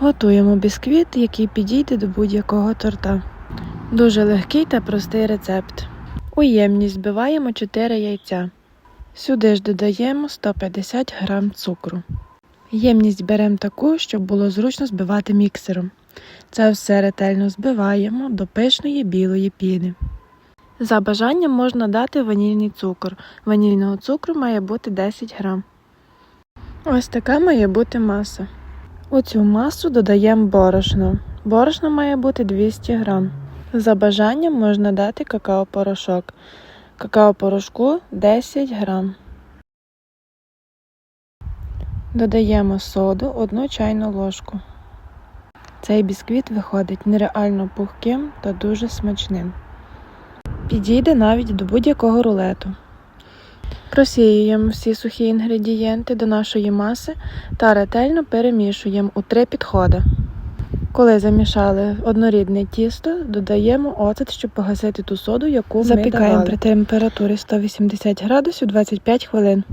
Готуємо бісквіт, який підійде до будь-якого торта. Дуже легкий та простий рецепт. У ємність збиваємо 4 яйця. Сюди ж додаємо 150 г цукру. Ємність беремо таку, щоб було зручно збивати міксером. Це все ретельно збиваємо до пишної білої піни. За бажанням можна дати ванільний цукор. Ванільного цукру має бути 10 грам. Ось така має бути маса. У цю масу додаємо борошно. Борошно має бути 200 грам. За бажанням можна дати какао-порошок. Какао-порошку 10 грам. Додаємо соду 1 чайну ложку. Цей бісквіт виходить нереально пухким та дуже смачним. Підійде навіть до будь-якого рулету. Просіюємо всі сухі інгредієнти до нашої маси та ретельно перемішуємо у три підходи. Коли замішали однорідне тісто, додаємо оцет, щоб погасити ту соду, яку ми Запікаємо давали. при температурі 180 градусів 25 хвилин.